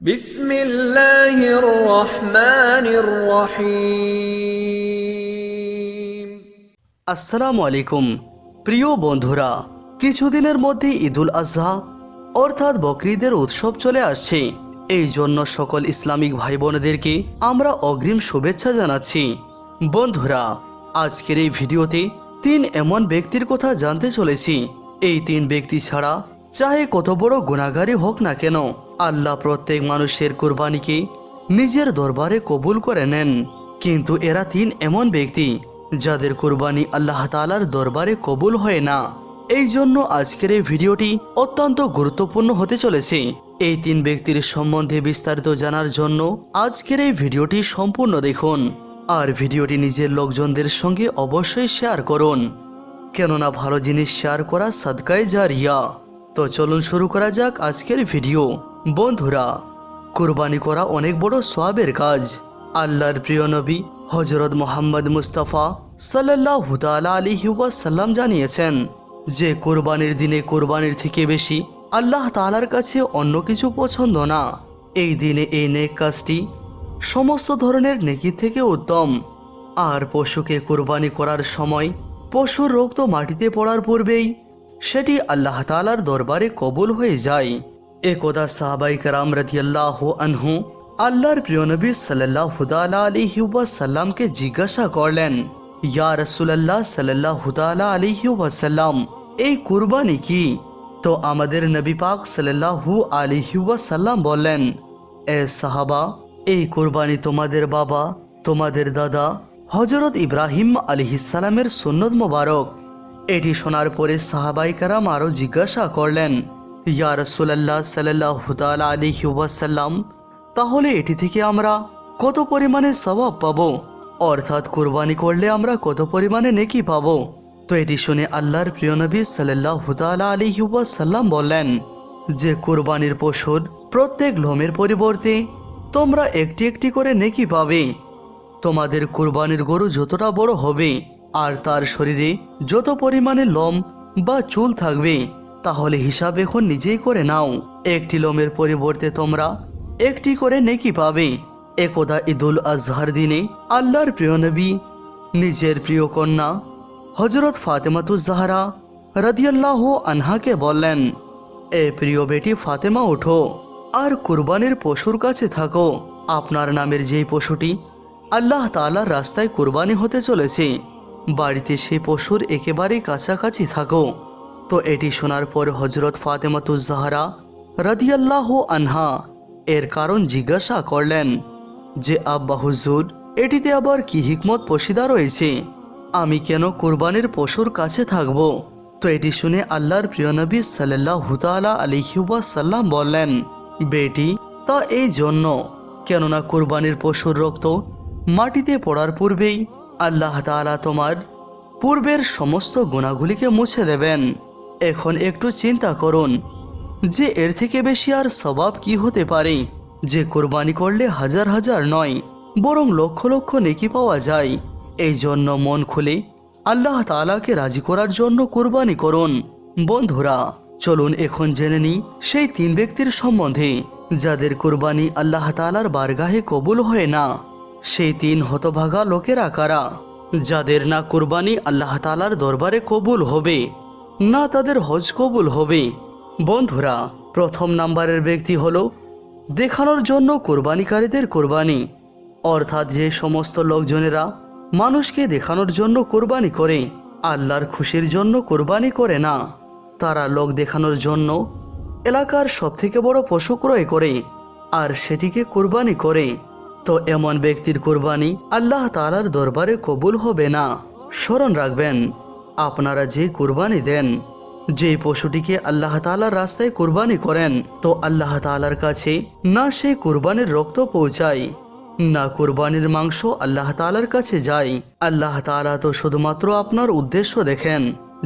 বিসমিল্লাহির রহমানির রহিম আসসালামু আলাইকুম প্রিয় বন্ধুরা, কিছুদিনের মধ্যে ঈদুল আজহা, অর্থাৎ বকরিদের উৎসব চলে আসছে। এই জন্য সকল ইসলামিক ভাই বোনেদেরকে আমরা অগ্রিম শুভেচ্ছা জানাচ্ছি। বন্ধুরা, আজকের এই ভিডিওতে তিন এমন ব্যক্তির কথা জানতে চলেছি। এই তিন ব্যক্তি ছাড়া চাহে কত বড় গুণাগারী হোক না কেন। আল্লাহ প্রত্যেক মানুষের কোরবানিকে নিজের দরবারে কবুল করে নেন। কিন্তু এরা তিন এমন ব্যক্তি, যাদের কোরবানি আল্লাহ তালার দরবারে কবুল হয় না। এই জন্য আজকের এই ভিডিওটি অত্যন্ত গুরুত্বপূর্ণ হতে চলেছে। এই তিন ব্যক্তির সম্বন্ধে বিস্তারিত জানার জন্য আজকের এই ভিডিওটি সম্পূর্ণ দেখুন। আর ভিডিওটি নিজের লোকজনদের সঙ্গে অবশ্যই শেয়ার করুন। কেননা ভালো জিনিস শেয়ার করা সাদকায় জারিয়া। তো চলুন শুরু করা যাক আজকের ভিডিও। বন্ধুরা, কুরবানি করা অনেক বড় সোয়াবের কাজ। আল্লাহর প্রিয় নবী হজরত মোহাম্মদ মুস্তাফা সাল্লাহ তালা আলিহি সাল্লাম জানিয়েছেন, যে কোরবানির দিনে কোরবানির থেকে বেশি আল্লাহ তালার কাছে অন্য কিছু পছন্দ না। এই দিনে এই নেক কাজটি সমস্ত ধরনের নেকি থেকে উত্তম। আর পশুকে কোরবানি করার সময় পশুর রক্ত মাটিতে পড়ার পূর্বেই, সেটি আল্লাহ তালার দরবারে কবুল হয়ে যায়। একদা সাহাবাই কারাম রাদিয়াল্লাহ আনহু আল্লাহর প্রিয় নবী সাল্লাহ আলিহি সাল্লামকে জিজ্ঞাসা করলেন ইয়া রসুল্লাহ সাল্লাহ আলিহি ওয়াসাল্লাম এই কুরবানি কি তো আমাদের নবী পাক সাল্লাহু আলিহি সাল্লাম বললেন এ সাহাবা এই কোরবানি তোমাদের বাবা তোমাদের দাদা হজরত ইব্রাহিম আলিহিসালামের সুন্নত মোবারক এটি শোনার পরে সাহাবাই কারাম আরও জিজ্ঞাসা করলেন ইয়া রসুল্লাহ সাল্লাহ আলিহি ওয়াসাল্লাম, তাহলে এটি থেকে আমরা কত পরিমাণে সবাব পাবো? অর্থাৎ কোরবানি করলে আমরা কত পরিমাণে নেকি পাবো? তো এটি শুনে আল্লাহর প্রিয় নবী সাল্লাহ আলিহি ওয়াসাল্লাম বললেন, যে কোরবানির পশুর প্রত্যেক লোমের পরিবর্তে তোমরা একটি একটি করে নেকি পাবে। তোমাদের কুরবানির গরু যতটা বড় হবে, আর তার শরীরে যত পরিমাণে লোম বা চুল থাকবে তাহলে হিসাব এখন নিজেই করে নাও। একটি লোমের পরিবর্তে তোমরা একটি করে নেকি পাবে। একদা ঈদুল আজহার দিনে আল্লাহর প্রিয় নবী, নিজের প্রিয় কন্যা হজরত ফাতেমাতুজ জাহারা রাদিয়াল্লাহ আনহাকে বললেন, এ প্রিয় বেটি ফাতেমা, ওঠো। আর কুরবানির পশুর কাছে থাকো। আপনার নামের যেই পশুটি আল্লাহ তালার রাস্তায় কুরবানি হতে চলেছে, বাড়িতে সেই পশুর একেবারেই কাছাকাছি থাকো। তো এটি শোনার পর হজরত ফাতেমাতুজ্জাহারা রাদিয়াল্লাহ আনহা এর কারণ জিজ্ঞাসা করলেন যে, আব্বা হুজুর, এটিতে আবার কি হিকমত পশিদা রয়েছে? আমি কেন কোরবানির পশুর কাছে থাকব? তো এটি শুনে আল্লাহর প্রিয় নবী সাল্লাহ হুতালা আলিহিউবা সাল্লাম বললেন, বেটি, তা এই জন্য। কেননা কোরবানির পশুর রক্ত মাটিতে পড়ার পূর্বেই আল্লাহ তাআলা তোমার পূর্বের সমস্ত গুণাগুলিকে মুছে দেবেন। এখন একটু চিন্তা করুন যে এর থেকে বেশি আর স্বভাব কি হতে পারে। যে কোরবানি করলে হাজার হাজার নয়, বরং লক্ষ লক্ষ নেকি পাওয়া যায়। এই জন্য মন খুলে আল্লাহ তাআলাকে রাজি করার জন্য কোরবানি করুন। বন্ধুরা, চলুন এখন জেনে নিই সেই তিন ব্যক্তির সম্বন্ধে, যাদের কোরবানি আল্লাহ তাআলার বারগাহে কবুল হয় না। সেই তিন হতভাগা লোকেরা কারা, যাদের না কোরবানি আল্লাহ তালার দরবারে কবুল হবে? না, তাদের হজ কবুল হবে বন্ধুরা, প্রথম নাম্বারের ব্যক্তি হল, দেখানোর জন্য কোরবানিকারীদের কোরবানি। অর্থাৎ যে সমস্ত লোকজনেরা মানুষকে দেখানোর জন্য কোরবানি করে, আল্লাহর খুশির জন্য কোরবানি করে না, তারা লোক দেখানোর জন্য এলাকার সবথেকে বড় পশু ক্রয় করে, আর সেটিকে কোরবানি করে। তো এমন ব্যক্তির কোরবানি আল্লাহ তালার দরবারে কবুল হবে না। স্মরণ রাখবেন আপনারা যে কোরবানি দেন যে পশুটিকে আল্লাহ তালার রাস্তায় কোরবানি করেন, তো আল্লাহ তালার কাছে না সেই কোরবানির রক্ত পৌঁছায়, না কোরবানির মাংস আল্লাহ তালার কাছে যায়। আল্লাহ তালা তো শুধুমাত্র আপনার উদ্দেশ্য দেখেন,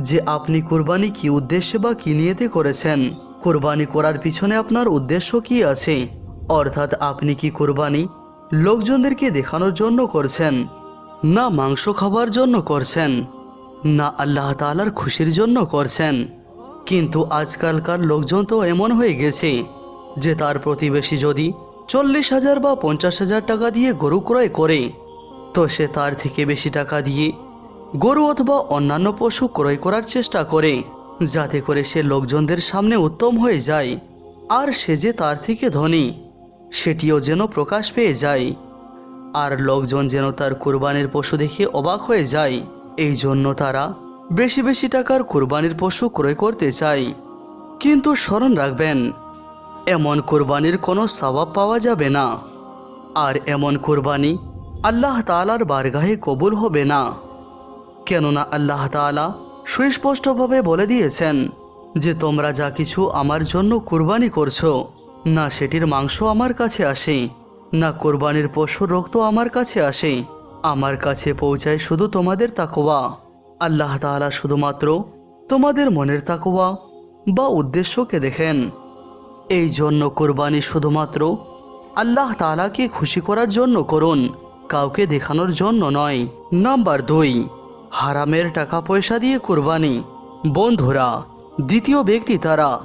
যে আপনি কোরবানি কি উদ্দেশ্যে বা কি নিয়েতে করেছেন। কোরবানি করার পিছনে আপনার উদ্দেশ্য কি আছে? অর্থাৎ আপনি কি কোরবানি লোকজনদেরকে দেখানোর জন্য করছেন, না মাংস খাবার জন্য করছেন? না আল্লাহ তালার খুশির জন্য করছেন। কিন্তু আজকালকার লোকজন তো এমন হয়ে গেছে যে তার প্রতিবেশী যদি চল্লিশ হাজার বা পঞ্চাশ হাজার টাকা দিয়ে গরু ক্রয় করে, তো সে তার থেকে বেশি টাকা দিয়ে গরু অথবা অন্যান্য পশু ক্রয় করার চেষ্টা করে, যাতে করে সে লোকজনদের সামনে উত্তম হয়ে যায়। আর সে যে তার থেকে ধনী, সেটিও যেন প্রকাশ পেয়ে যায়। আর লোকজন যেন তার কুরবানির পশু দেখে অবাক হয়ে যায়। এই জন্য তারা বেশি বেশি টাকার কুরবানির পশু ক্রয় করতে চায়। কিন্তু স্মরণ রাখবেন, এমন কুরবানির কোনো সবাব পাওয়া যাবে না। আর এমন কুরবানি আল্লাহ তালার বারগাহে কবুল হবে না। কেননা আল্লাহ তাআলা সুস্পষ্টভাবে বলে দিয়েছেন যে, তোমরা যা কিছু আমার জন্য কুরবানি করছ, না সেটির মাংস আমার কাছে আসে, না কোরবানির পশুর রক্ত আমার কাছে আসে আমার কাছে পৌঁছায় শুধু তোমাদের তাকোয়া আল্লাহ তাআলা শুধুমাত্র তোমাদের মনের তাকোয়া বা উদ্দেশ্যকে দেখেন। এই জন্য কোরবানি শুধুমাত্র আল্লাহ তাআলাকে খুশি করার জন্য করুন, কাউকে দেখানোর জন্য নয়। নাম্বার দুই, হারামের টাকা পয়সা দিয়ে কোরবানি। বন্ধুরা, দ্বিতীয় ব্যক্তি তারা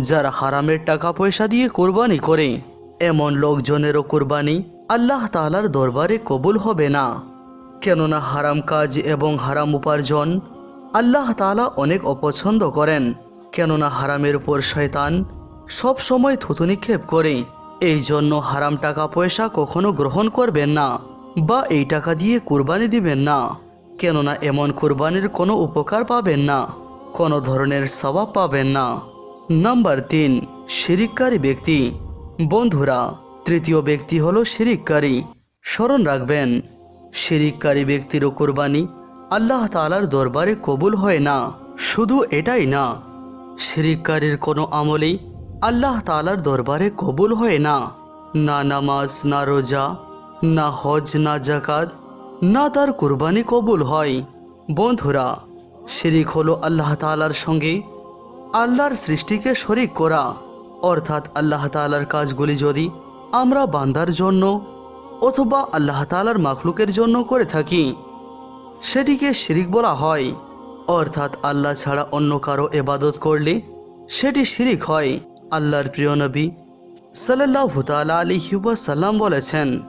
যারা হারামের টাকা পয়সা দিয়ে কোরবানি করে, এমন লোকজনেরও কোরবানি আল্লাহ তাআলার দরবারে কবুল হবে না। কেননা হারাম কাজ এবং হারাম উপার্জন আল্লাহ তালা অনেক অপছন্দ করেন। কেননা হারামের উপর শয়তান সব সময় থুতু নিক্ষেপ করে। এই জন্য হারাম টাকা পয়সা কখনো গ্রহণ করবেন না বা এই টাকা দিয়ে কুরবানি দিবেন না। কেননা এমন কুরবানির কোনো উপকার পাবেন না, কোনো ধরনের স্বভাব পাবেন না। নাম্বার তিন, শিরিককারী ব্যক্তি। বন্ধুরা তৃতীয় ব্যক্তি হলো শিরিককারী। স্মরণ রাখবেন, শিরিককারী ব্যক্তিরও কোরবানি আল্লাহ তাআলার দরবারে কবুল হয় না। শুধু এটাই না, শিরিককারীর কোনো আমলেই আল্লাহ তালার দরবারে কবুল হয় না। না নামাজ, না রোজা, না হজ, না জাকাত না তার কুরবানি কবুল হয়। বন্ধুরা, শিরিক হলো আল্লাহ তালার সঙ্গে আল্লাহর সৃষ্টিকে শরিক করা। অর্থাৎ আল্লাহ তাআলার কাজগুলি যদি আমরা বান্দার জন্য অথবা আল্লাহ তাআলার মাখলুকের জন্য করে থাকি। সেটিকে শিরিক বলা হয়। অর্থাৎ আল্লাহ ছাড়া অন্য কারও এবাদত করলে সেটি শিরিক হয়, আল্লাহর প্রিয় নবী সাল্লাহ তালা আলী সাল্লাম বলেছেন,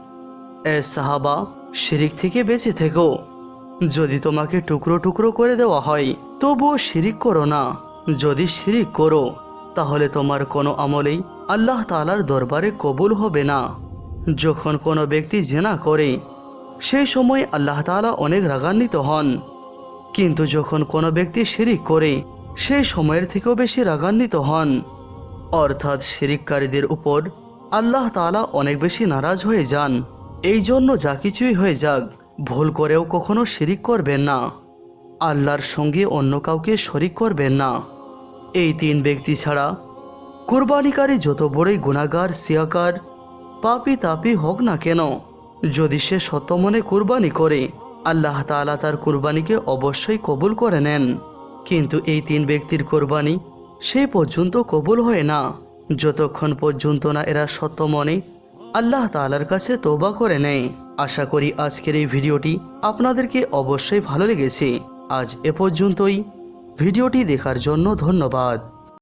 এ সাহাবা, শিরিক থেকে বেঁচে থেকো। যদি তোমাকে টুকরো টুকরো করে দেওয়া হয়, তবুও শিরিক করো না। যদি শিরিক করো, তাহলে তোমার কোনো আমলেই আল্লাহ তালার দরবারে কবুল হবে না। যখন কোনো ব্যক্তি জেনা করে, সেই সময় আল্লাহ তাআলা অনেক রাগান্বিত হন। কিন্তু যখন কোনো ব্যক্তি শিরিক করে, সেই সময়ের থেকেও বেশি রাগান্বিত হন। অর্থাৎ শিরিককারীদের উপর আল্লাহ তাআলা অনেক বেশি নারাজ হয়ে যান। এই জন্য যা কিছুই হয়ে যাক, ভুল করেও কখনো শিরিক করবেন না। আল্লাহর সঙ্গে অন্য কাউকে শরিক করবেন না। এই তিন ব্যক্তি ছাড়া কুরবানিকারী যত বড়ই গুণাগার সিয়াকার, পাপি তাপি হোক না কেন, যদি সে সত্য মনে কুরবানি করে, আল্লাহ তাআলা তার কুরবানিকে অবশ্যই কবুল করে নেন। কিন্তু এই তিন ব্যক্তির কোরবানি সে পর্যন্ত কবুল হয় না। যতক্ষণ পর্যন্ত না এরা সত্য মনে, আল্লাহ তাআলার কাছে তোবা করে নেয়। আশা করি আজকের এই ভিডিওটি আপনাদেরকে অবশ্যই ভালো লেগেছে। আজ এ পর্যন্তই। ভিডিওটি দেখার জন্য ধন্যবাদ।